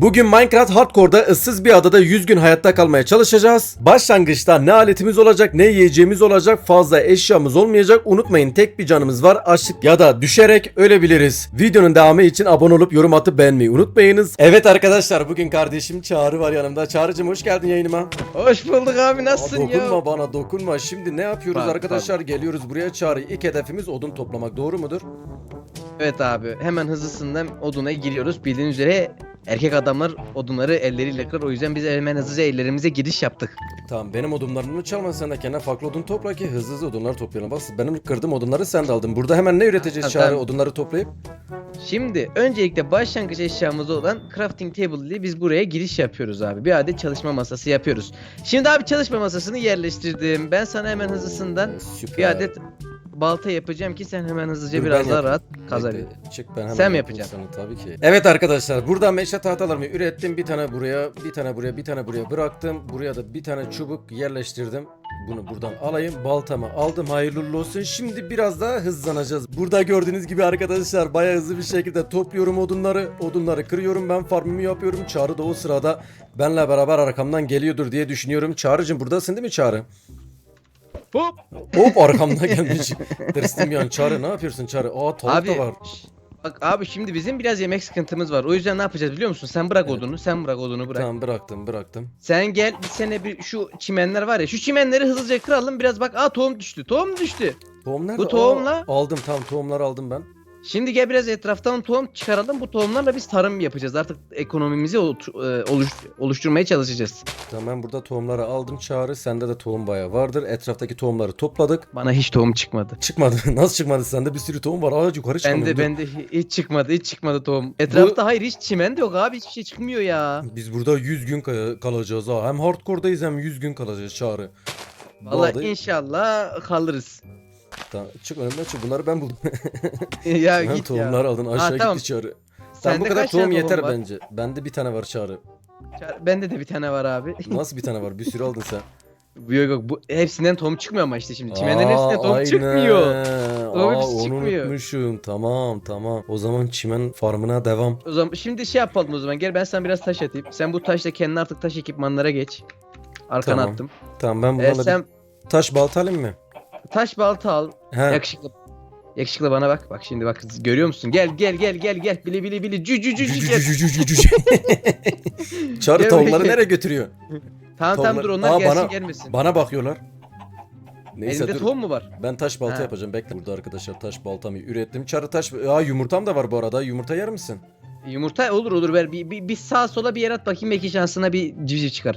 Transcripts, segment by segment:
Bugün Minecraft Hardcore'da ıssız bir adada 100 gün hayatta kalmaya çalışacağız. Başlangıçta ne aletimiz olacak ne yiyeceğimiz olacak fazla eşyamız olmayacak. Unutmayın tek bir canımız var açlık ya da düşerek ölebiliriz. Videonun devamı için abone olup yorum atıp beğenmeyi unutmayınız. Evet arkadaşlar bugün kardeşim Çağrı var yanımda. Çağrı'cım hoş geldin yayınıma. Hoş bulduk abi Aa, nasılsın dokunma ya? bana dokunma. Şimdi ne yapıyoruz Pardon, arkadaşlar? Geliyoruz buraya Çağrı. İlk hedefimiz odun toplamak doğru mudur? Evet abi hemen hızlısından oduna giriyoruz. Bildiğiniz üzere erkek adamlar odunları elleriyle kırar. O yüzden biz hemen hızlıca ellerimize giriş yaptık. Tamam benim odunlarımı çalma sen de kendine farklı odun topla ki hızlı hızlı odunları toplayalım. Bak benim kırdığım odunları sen de aldın. Burada hemen ne üreteceğiz Tamam, Çağrı tamam. odunları toplayıp? Şimdi öncelikle başlangıç eşyamız olan crafting table ile biz buraya giriş yapıyoruz abi. Bir adet çalışma masası yapıyoruz. Şimdi abi çalışma masasını yerleştirdim. Ben sana hemen hızlısından Süper. bir adet balta yapacağım ki sen hemen hızlıca Dur, biraz ben daha rahat kazanayım. Bekle, Çık ben hemen Sen mi yapayım yapacaksın? sana tabii ki. Evet arkadaşlar burada meşe tahtalarımı ürettim. Bir tane buraya, bir tane buraya, bir tane buraya bıraktım. Buraya da bir tane çubuk yerleştirdim. Bunu buradan alayım. Baltamı aldım. Hayırlı olsun. Şimdi biraz daha hızlanacağız. Burada gördüğünüz gibi arkadaşlar bayağı hızlı bir şekilde topluyorum odunları. Odunları kırıyorum. Ben farmımı yapıyorum. Çağrı da o sırada benle beraber arkamdan geliyordur diye düşünüyorum. Çağrı'cım buradasın değil mi Çağrı? Hop. Hop arkamda gelmiş. Tırstım yan Çağrı ne yapıyorsun Çağrı? Aa tavuk Abi da var. bak abi şimdi bizim biraz yemek sıkıntımız var. O yüzden ne yapacağız biliyor musun? Sen bırak Evet. odunu, sen bırak odunu bırak. Tamam bıraktım bıraktım. Sen gel bir sene bir şu çimenler var ya şu çimenleri hızlıca kıralım biraz bak aa tohum düştü tohum düştü. Tohum nerede? Bu Aa, tohumla- aldım tamam tohumları aldım ben. Şimdi gel biraz etraftan tohum çıkaralım bu tohumlarla biz tarım yapacağız artık ekonomimizi e, oluş- oluşturmaya çalışacağız. Tamam ben burada tohumları aldım Çağrı. Sende de tohum bayağı vardır. Etraftaki tohumları topladık. Bana hiç tohum çıkmadı. Çıkmadı. Nasıl çıkmadı? Sende bir sürü tohum var. Aa yukarı çıkamıyorum. Bende bende hi- hiç çıkmadı hiç çıkmadı tohum. Etrafta hayır hiç çimen de yok abi hiçbir şey çıkmıyor ya. Biz burada 100 gün kal- kalacağız ha. Hem hardcore'dayız hem 100 gün kalacağız Çağrı. Bu Vallahi adayı- inşallah kalırız. Tamam, çık önümden çık. Bunları ben buldum. ya Hem git tohumlar ya. aldın. Aşağı tamam. gitti Çağrı. Sende Tamam bu kadar kaç tane tohum yeter var? bence. Bende bir tane var Çağrı. Çağrı- Bende de bir tane var abi. Nasıl bir tane var? Bir sürü aldın sen. Yok yok bu hepsinden tohum çıkmıyor ama işte şimdi çimenlerin Aa, hepsinden tohum aynen. çıkmıyor. Tohum Aa, hepsi onu çıkmıyor. unutmuşum. Tamam tamam. O zaman çimen farmına devam. O zaman şimdi şey yapalım o zaman. Gel ben sana biraz taş atayım. Sen bu taşla kendine artık taş ekipmanlara geç. Arkana Tamam. attım. Tamam ben Ee, bunlarla sen bir taş balta alayım mı? Taş balta al. He. Yakışıklı. Yakışıklı bana bak. Bak şimdi bak görüyor musun? Gel gel gel gel gel. Bili bili bili cü cü cü cü gel. Çağrı Gel tavukları bakayım. nereye götürüyor? Tamam tamam dur onlar Aa, gelsin bana- gelmesin. Bana bakıyorlar. Neyse Elinde dur. tohum mu var? Ben taş balta Ha. yapacağım. Bekle burada arkadaşlar taş baltamı ürettim. Çarı taş... Aa yumurtam da var bu arada. Yumurta yer misin? Yumurta olur olur ver. Bir, bir, bir sağa sola bir yer at bakayım belki şansına bir civciv çıkar.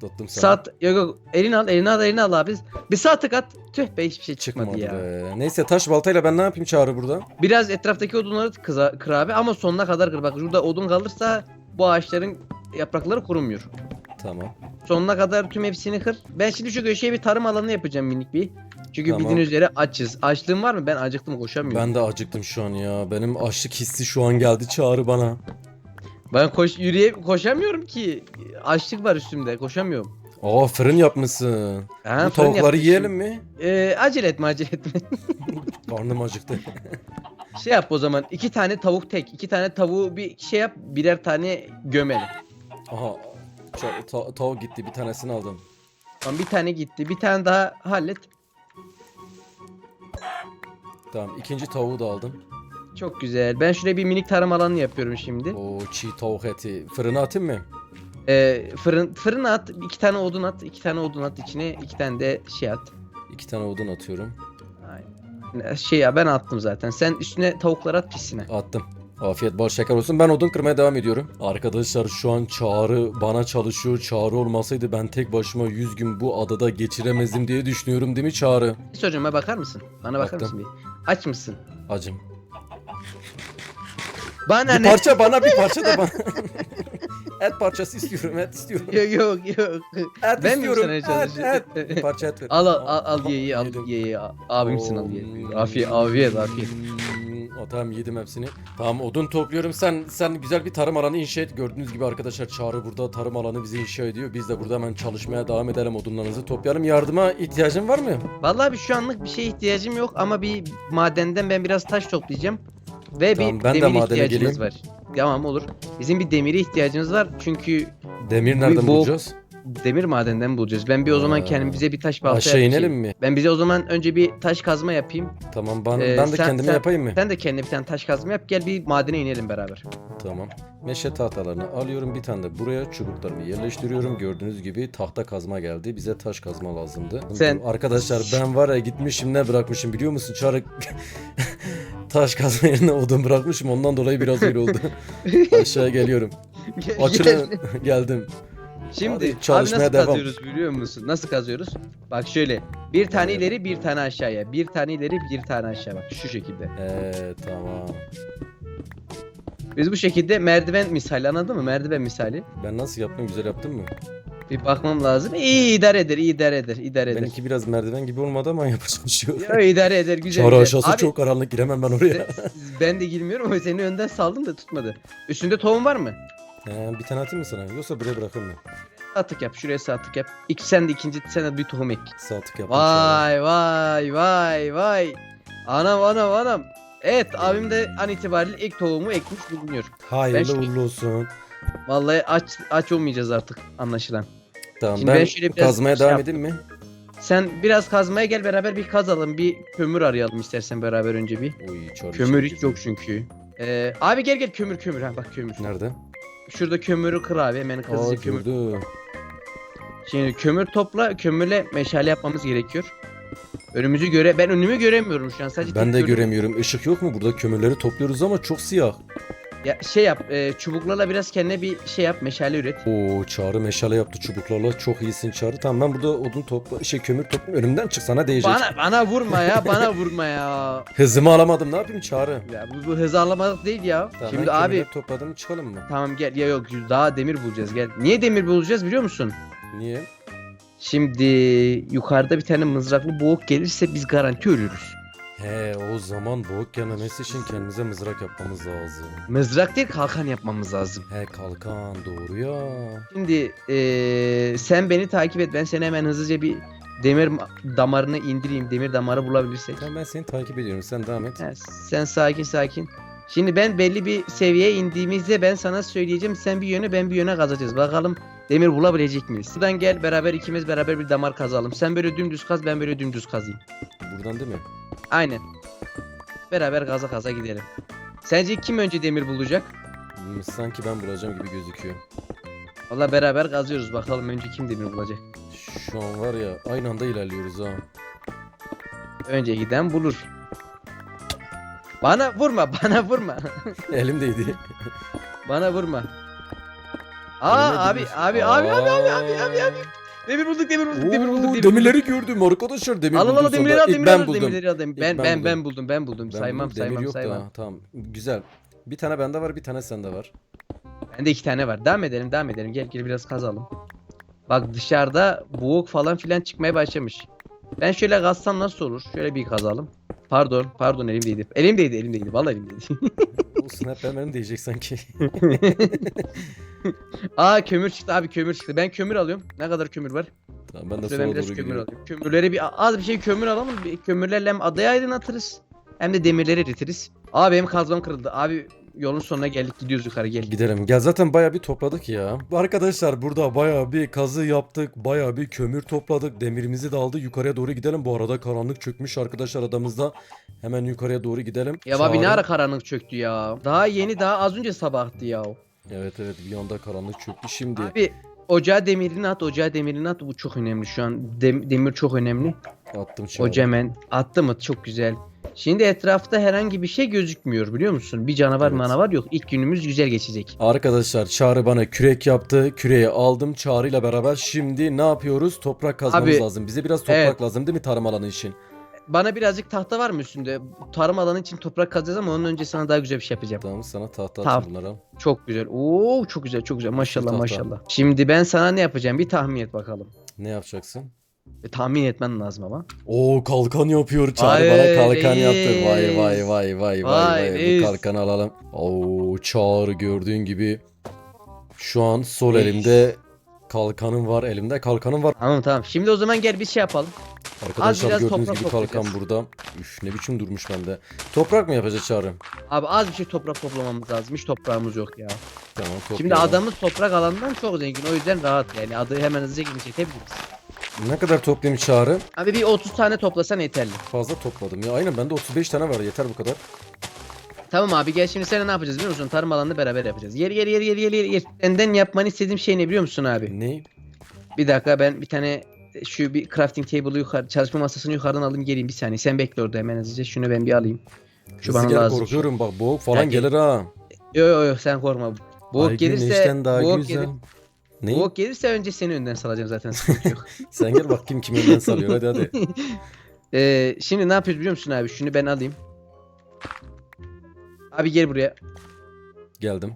Tuttum sana. Saat yok yok elini al elini al elini al abi. Bir sağ tık at. Tüh be hiçbir şey çıkmadı, Çıkmadı ya. be. Neyse taş baltayla ben ne yapayım Çağrı burada? Biraz etraftaki odunları kıza, kır abi ama sonuna kadar kır. Bak şurada odun kalırsa bu ağaçların yaprakları kurumuyor. Tamam. Sonuna kadar tüm hepsini kır. Ben şimdi şu köşeye bir tarım alanı yapacağım minik bir. Çünkü Tamam. bildiğiniz üzere açız. Açlığın var mı? Ben acıktım koşamıyorum. Ben de acıktım şu an ya. Benim açlık hissi şu an geldi Çağrı bana. Ben koş yürüye koşamıyorum ki. Açlık var üstümde. Koşamıyorum. Aa fırın yapmışsın. Ha, Bu fırın tavukları yapmışım. yiyelim mi? Ee, acele etme acele etme. Karnım acıktı. şey yap o zaman. iki tane tavuk tek. iki tane tavuğu bir şey yap. Birer tane gömelim. Aha. ça- ta- tavuk gitti. Bir tanesini aldım. Tamam bir tane gitti. Bir tane daha hallet. Tamam. ikinci tavuğu da aldım. Çok güzel. Ben şuraya bir minik tarım alanı yapıyorum şimdi. O çiğ tavuk eti. Fırına atayım mı? Ee, fırın fırına at. iki tane odun at. iki tane odun at içine. iki tane de şey at. İki tane odun atıyorum. Aynen. Şey ya ben attım zaten. Sen üstüne tavuklar at pisine. Attım. Afiyet bal şeker olsun. Ben odun kırmaya devam ediyorum. Arkadaşlar şu an Çağrı bana çalışıyor. Çağrı olmasaydı ben tek başıma 100 gün bu adada geçiremezdim diye düşünüyorum değil mi Çağrı? Soracağım bana bakar mısın? Bana bakar Baktım. mısın bir? Aç mısın? Acım. Bana Bir ne? parça bana bir parça da bana. et parçası istiyorum et istiyorum. Yok yok yok. Et Ben mi istiyorum. sana Et, et. Bir parça et ver. Al al al, al ye ye al ye ye. Abimsin al ye. Afiyet afiyet afiyet. Hmm, o, tamam yedim hepsini. Tamam odun topluyorum. Sen sen güzel bir tarım alanı inşa et. Gördüğünüz gibi arkadaşlar Çağrı burada tarım alanı bize inşa ediyor. Biz de burada hemen çalışmaya devam edelim. Odunlarınızı toplayalım. Yardıma ihtiyacın var mı? Vallahi bir şu anlık bir şeye ihtiyacım yok ama bir madenden ben biraz taş toplayacağım. Ve Tamam, bir ben de demir madene ihtiyacımız geleyim. var. Tamam olur. Bizim bir demire ihtiyacımız var çünkü Demir nereden bu- bulacağız? demir madenden bulacağız. Ben bir o zaman Ha. kendimize bir taş balta Aşağı yapayım. inelim mi? Ben bize o zaman önce bir taş kazma yapayım. Tamam ben, Ee, ben de sen- kendime sen- yapayım mı? Sen de kendine bir tane taş kazma yap. Gel bir madene inelim beraber. Tamam. Meşe tahtalarını alıyorum. Bir tane de buraya çubuklarımı yerleştiriyorum. Gördüğünüz gibi tahta kazma geldi. Bize taş kazma lazımdı. Sen- Arkadaşlar ben var ya gitmişim ne bırakmışım biliyor musun? Çarık taş kazma yerine odun bırakmışım. Ondan dolayı biraz öyle oldu. Aşağı geliyorum. Açılın. Geldim. Şimdi Hadi abi çalışmaya nasıl devam. kazıyoruz biliyor musun? Nasıl kazıyoruz? Bak şöyle. Bir tane Evet. ileri bir tane aşağıya. Bir tane ileri bir tane aşağı bak şu şekilde. Ee, tamam. Biz bu şekilde merdiven misali anladın mı? Merdiven misali. Ben nasıl yaptım? Güzel yaptım mı? Bir bakmam lazım. İyi idare eder, iyi idare eder, idare eder. Benimki biraz merdiven gibi olmadı ama yapacak bir şey yok. Ya, idare eder güzel. Çağrı aşağısı Abi, çok karanlık giremem ben oraya. Ben de girmiyorum ama seni önden saldım da tutmadı. Üstünde tohum var mı? Ee, bir tane atayım mı sana? Yoksa buraya bırakayım mı? Atık yap. Şuraya sağ tık yap. İki sen de ikinci sen de bir tohum ek. Yaptım. Çağrı. Vay vay vay vay. Anam anam anam. Evet abim de an itibariyle ilk tohumu ekmiş bulunuyor. Hayırlı uğurlu olsun. Vallahi aç aç olmayacağız artık anlaşılan. Tamam Şimdi ben, ben şöyle biraz kazmaya şey devam edeyim mi? Sen biraz kazmaya gel beraber bir kazalım. Bir kömür arayalım istersen beraber önce bir. Uy Kömür hiç yok çünkü. Ee, abi gel gel kömür kömür ha bak kömür. Nerede? Şurada kömürü kır abi hemen Aa hızlıca kömür. gördüm. Şimdi kömür topla kömürle meşale yapmamız gerekiyor. Önümüzü göre ben önümü göremiyorum şu an sadece Ben de göremiyorum. Işık yok mu? Burada kömürleri topluyoruz ama çok siyah. Ya şey yap e, çubuklarla biraz kendine bir şey yap meşale üret. Oo Çağrı meşale yaptı çubuklarla. Çok iyisin Çağrı. Tamam ben burada odun topla şey kömür toplayayım. Önümden çık sana değecek. Bana bana vurma ya bana vurma ya. Hızımı alamadım. Ne yapayım Çağrı? Ya bu, bu hızı alamadık değil ya. Tamam, Şimdi abi topladım çıkalım mı? tamam gel ya yok daha demir bulacağız gel. Niye demir bulacağız biliyor musun? Niye? Şimdi yukarıda bir tane mızraklı boğuk gelirse biz garanti ölürüz. He o zaman boğuk gelmemesi için kendimize mızrak yapmamız lazım. Mızrak değil kalkan yapmamız lazım. He kalkan doğru ya. Şimdi eee, sen beni takip et ben seni hemen hızlıca bir demir ma- damarını indireyim demir damarı bulabilirsek. Tamam ben seni takip ediyorum. Sen devam et. Ha, sen sakin sakin. Şimdi ben belli bir seviyeye indiğimizde ben sana söyleyeceğim sen bir yöne ben bir yöne kazacağız. Bakalım demir bulabilecek miyiz? Buradan gel beraber ikimiz beraber bir damar kazalım. Sen böyle dümdüz kaz ben böyle dümdüz kazayım. Buradan değil mi? Aynen. Beraber kaza kaza gidelim. Sence kim önce demir bulacak? Hmm, Sanki ben bulacağım gibi gözüküyor. Valla beraber kazıyoruz bakalım önce kim demir bulacak. Şu an var ya aynı anda ilerliyoruz ha. Önce giden bulur. Bana vurma bana vurma. Elimdeydi. bana vurma. Aa abi abi abi abi abi abi abi abi. Demir bulduk demir bulduk demir bulduk demir demirleri gördüm arkadaşlar demir Al al buldum al demirleri al demirleri ben al buldum. demirleri al demir. Ben ben ben buldum. ben buldum ben buldum. Saymam buldum, demir saymam saymam. daha. Tamam güzel. Bir tane bende var bir tane sende var. Bende iki tane var. Devam edelim devam edelim. Gel gel biraz kazalım. Bak dışarıda boğuk falan filan çıkmaya başlamış. Ben şöyle kazsam nasıl olur? Şöyle bir kazalım. Pardon, pardon elimdeydi. Elimdeydi, elimdeydi. Vallahi elimdeydi. Olsun hep benim diyecek sanki. Aa kömür çıktı abi kömür çıktı. Ben kömür alıyorum. Ne kadar kömür var? tamam ben de sola biraz doğru kömür gidiyorum. alayım. Kömürleri bir az bir şey kömür alalım. Bir kömürlerle hem adayı aydınlatırız. Hem de demirleri eritiriz. Abi benim kazmam kırıldı. Abi yolun sonuna geldik gidiyoruz yukarı gel. Gidelim. Gel zaten baya bir topladık ya. Arkadaşlar burada baya bir kazı yaptık. Baya bir kömür topladık. Demirimizi de aldı. Yukarıya doğru gidelim. Bu arada karanlık çökmüş arkadaşlar adamızda. Hemen yukarıya doğru gidelim. Ya abi ne ara karanlık çöktü ya. Daha yeni daha az önce sabahtı ya. Evet evet bir anda karanlık çöktü şimdi. Abi ocağa demirini at, ocağa demirini at. Bu çok önemli şu an. Dem- demir çok önemli. Attım Çağrı. Ocağı hemen attı mı çok güzel. Şimdi etrafta herhangi bir şey gözükmüyor biliyor musun? Bir canavar Evet. manavar yok. İlk günümüz güzel geçecek. Arkadaşlar Çağrı bana kürek yaptı. Küreği aldım Çağrı ile beraber. Şimdi ne yapıyoruz? Toprak kazmamız Abi, lazım. Bize biraz toprak evet. lazım değil mi tarım alanı için? Bana birazcık tahta var mı üstünde? Tarım alanı için toprak kazacağız ama onun önce sana daha güzel bir şey yapacağım. Tamam sana tahta Tamam. atayım bunlara. Çok güzel. Oo çok güzel çok güzel. Maşallah tahta. maşallah. Şimdi ben sana ne yapacağım? Bir tahmin et bakalım. Ne yapacaksın? E, tahmin etmen lazım ama. Oo kalkan yapıyor Çağrı Vay bana kalkan reis. yaptı. Vay vay vay vay vay Vay vay. reis. Bu kalkanı alalım. Oo Çağrı gördüğün gibi şu an sol Reis. elimde kalkanım var. Elimde kalkanım var. Tamam tamam. Şimdi o zaman gel bir şey yapalım. Arkadaşlar biraz gördüğünüz toprak gibi kalkan toplayacağız. burada. Üf ne biçim durmuş bende. Toprak mı yapacağız Çağrı? Abi az bir şey toprak toplamamız lazım. Hiç toprağımız yok ya. Tamam Şimdi toplayalım. adamız toprak alanından çok zengin. O yüzden rahat yani. Adı hemen hızlıca gidip çekebiliriz. Ne kadar toplayayım çağrı? Abi bir 30 tane toplasan yeterli. Fazla topladım ya. Aynen bende 35 tane var yeter bu kadar. Tamam abi gel şimdi seninle ne yapacağız biliyor musun? Tarım alanını beraber yapacağız. Yer yer yer yer yer yer. Senden yapmanı istediğim şey ne biliyor musun abi? Ne? Bir dakika ben bir tane şu bir crafting table'ı yukarı çalışma masasını yukarıdan alayım geleyim bir saniye. Sen bekle orada hemen hızlıca. Şunu ben bir alayım. Şu bana lazım. korkuyorum bak boğuk falan Ya gel- gelir ha. Yo yo yo sen korkma. Boğuk Ay, gelirse güneşten daha boğuk güzel. gelir, Ne? boğuk gelirse önce seni önden salacağım zaten sıkıntı yok. Sen gel bak kim kiminden salıyor hadi hadi. Ee, şimdi ne yapıyoruz biliyor musun abi? Şunu ben alayım. Abi gel buraya. Geldim.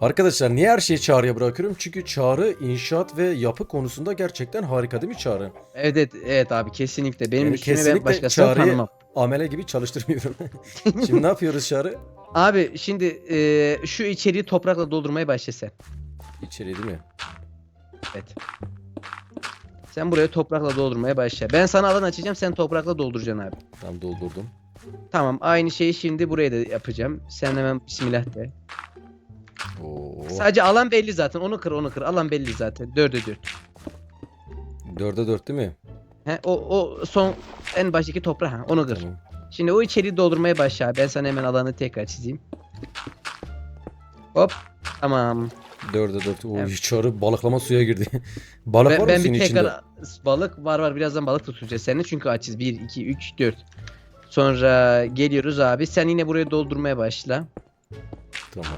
Arkadaşlar niye her şeyi Çağrı'ya bırakıyorum? Çünkü Çağrı inşaat ve yapı konusunda gerçekten harika değil mi Çağrı? Evet evet, evet abi kesinlikle. Benim Yani üstüme kesinlikle ben başkasına çağrıyı- tanımam. Amele gibi çalıştırmıyorum. Şimdi ne yapıyoruz Çağrı? Abi şimdi e, şu içeriği toprakla doldurmaya başla sen. İçeri değil mi? Evet. Sen buraya toprakla doldurmaya başla. Ben sana alan açacağım sen toprakla dolduracaksın abi. Tam doldurdum. Tamam aynı şeyi şimdi buraya da yapacağım. Sen hemen bismillah de. Sadece alan belli zaten. Onu kır onu kır. Alan belli zaten. Dörde dört. Dörde dört değil mi? He, o, o son en baştaki toprak ha, onu kır. Tamam. Şimdi o içeriği doldurmaya başla. Ben sana hemen alanı tekrar çizeyim. Hop. Tamam. Dörde dört. Oy Evet. Çağrı balıklama suya girdi. Balık var Ben, mı ben senin bir içinde? tekrar balık var var birazdan balık tutacağız seninle çünkü açız 1 2 3 4. Sonra geliyoruz abi. Sen yine buraya doldurmaya başla. Tamam.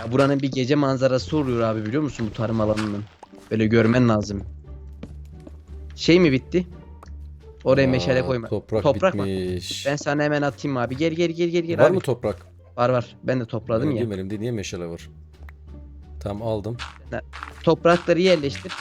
Ya buranın bir gece manzarası oluyor abi biliyor musun bu tarım alanının? Böyle görmen lazım. Şey mi bitti? Oraya meşale Aa, koyma. Toprak, Toprak mı? bitmiş. Ben sana hemen atayım abi. Gel gel gel gel gel var abi. mı toprak? var var. Ben de topladım Benim ya. değil, Elimde niye meşale var? Tamam aldım. Toprakları yerleştir.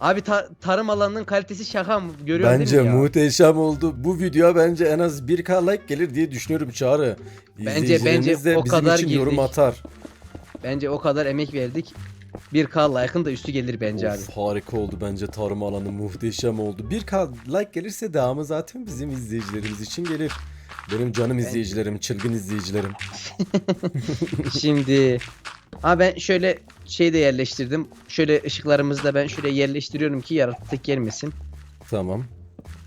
Abi ta- tarım alanının kalitesi şaka mı? Görüyorsun Bence değil mi ya? muhteşem oldu. Bu videoya bence en az 1k like gelir diye düşünüyorum Çağrı. Bence- İzleyicilerimiz bence de o bizim kadar için yorum girdik. atar. Bence o kadar emek verdik. 1K like'ın da üstü gelir bence abi. Of, harika oldu bence tarım alanı muhteşem oldu. 1k like gelirse devamı zaten bizim izleyicilerimiz için gelir. Benim canım izleyicilerim, çılgın izleyicilerim. Şimdi Abi ben şöyle şey de yerleştirdim. Şöyle ışıklarımızı da ben şöyle yerleştiriyorum ki yaratık gelmesin. Tamam.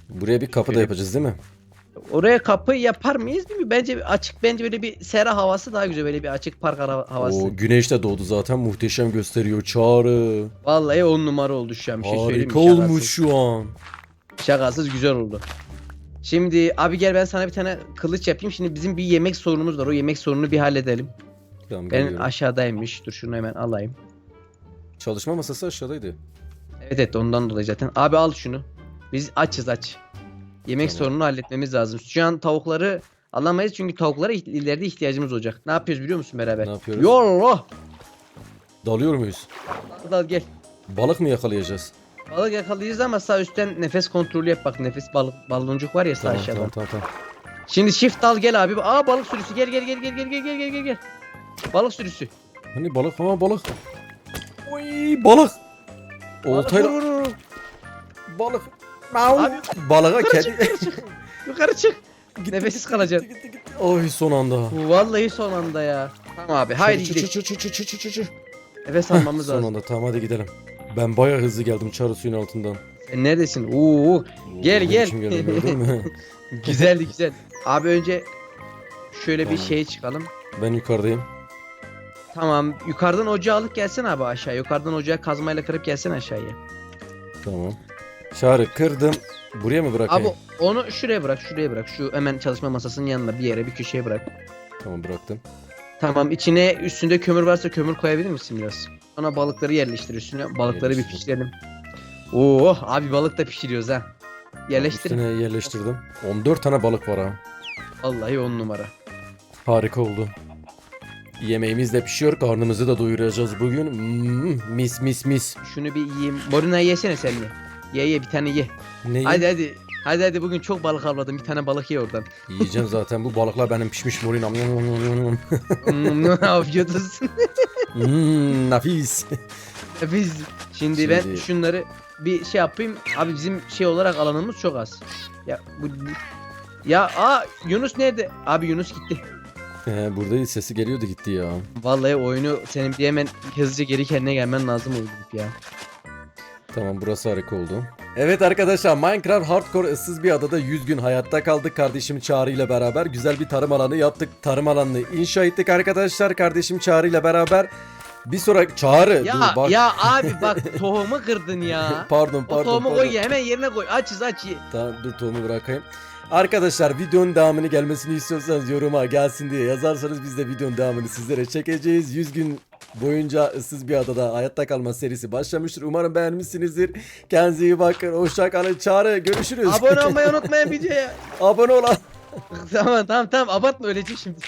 Buraya bir kapı da Şöyle- yapacağız değil mi? Oraya kapı yapar mıyız değil mi? Bence bir açık bence böyle bir sera havası daha güzel böyle bir açık park havası. O güneş de doğdu zaten muhteşem gösteriyor Çağrı. Vallahi on numara oldu şu an bir şey söyleyeyim mi? Harika Şakasız. olmuş şu an. Şakasız güzel oldu. Şimdi abi gel ben sana bir tane kılıç yapayım. Şimdi bizim bir yemek sorunumuz var. O yemek sorununu bir halledelim. Tamam Ben aşağıdaymış. Dur şunu hemen alayım. Çalışma masası aşağıdaydı. Evet evet ondan dolayı zaten. Abi al şunu. Biz açız aç. Yemek Tamam. sorununu halletmemiz lazım. Şu an tavukları alamayız çünkü tavuklara iht- ileride ihtiyacımız olacak. Ne yapıyoruz biliyor musun beraber? Ne yapıyoruz? Yollo. Dalıyor muyuz? Dal, dal gel. Balık mı yakalayacağız? Balık yakalayacağız ama sağ üstten nefes kontrolü yap bak. Nefes balık baloncuk var ya sağ Tamam, aşağıda. tamam tamam tamam. Şimdi shift dal gel abi. Aa balık sürüsü gel gel gel gel gel gel gel gel gel gel. Balık sürüsü. Hani balık ama balık. Oy balık. Balık Oltayla vur, vur, vur. balık. Abi Balığa yukarı kedi. çık yukarı çık. Yukarı çık. Nefessiz kalacaksın. Oy son anda. Vallahi son anda ya. Tamam abi haydi Çı- gidelim. çı- çı- çı- çı- çı- çı- çı. Nefes almamız Son lazım. anda tamam hadi gidelim. Ben bayağı hızlı geldim çarı suyun altından. Sen neredesin? Oo, Gel, gel. gördün mü? güzeldi güzel. Abi önce şöyle bir Tamam. şeye çıkalım. ben yukarıdayım. Tamam yukarıdan ocağı alıp gelsen abi aşağı. Yukarıdan ocağı kazmayla kırıp gelsen aşağıya. Tamam. Çağrı kırdım. Buraya mı bırakayım? Abi onu şuraya bırak şuraya bırak. Şu hemen çalışma masasının yanına bir yere bir köşeye bırak. Tamam bıraktım. Tamam içine üstünde kömür varsa kömür koyabilir misin biraz? Sonra balıkları yerleştir üstüne. Balıkları bir Yerleştir. pişirelim. Oo abi balık da pişiriyoruz ha. Yerleştir. Üstüne yerleştirdim. 14 tane balık var ha. Vallahi on numara. Harika oldu. Yemeğimiz de pişiyor. Karnımızı da doyuracağız bugün. Mm, mis mis mis. Şunu bir yiyeyim. Morina'yı yesene sen de. Ye ye bir tane ye. Ne Hadi hadi. Hadi hadi bugün çok balık avladım. Bir tane balık ye oradan. Yiyeceğim zaten. Bu balıklar benim pişmiş morinam. Hmm, Afiyet olsun. mm, nafis. Biz şimdi, ben Şimdi- şunları bir şey yapayım. Abi bizim şey olarak alanımız çok az. Ya bu ya aa Yunus nerede? Abi Yunus gitti. He, burada sesi geliyordu gitti ya. Vallahi oyunu senin bir hemen hızlıca geri kendine gelmen lazım oldu ya. Tamam burası harika oldu. Evet arkadaşlar Minecraft Hardcore ıssız bir adada 100 gün hayatta kaldık. Kardeşim Çağrı ile beraber güzel bir tarım alanı yaptık. Tarım alanını inşa ettik arkadaşlar. Kardeşim Çağrı ile beraber bir sonraki Çağrı Ya dur bak. ya abi bak tohumu kırdın ya. Pardon o pardon. tohumu pardon. koy hemen yerine koy. Açız aç. Tamam dur tohumu bırakayım. Arkadaşlar videonun devamını gelmesini istiyorsanız yoruma gelsin diye yazarsanız biz de videonun devamını sizlere çekeceğiz. 100 gün boyunca ıssız bir adada hayatta kalma serisi başlamıştır. Umarım beğenmişsinizdir. Kendinize iyi bakın. Hoşça kalın. Çağrı görüşürüz. Abone olmayı unutmayın videoya. Abone ol. tamam tamam tamam abartma ölecek şimdi.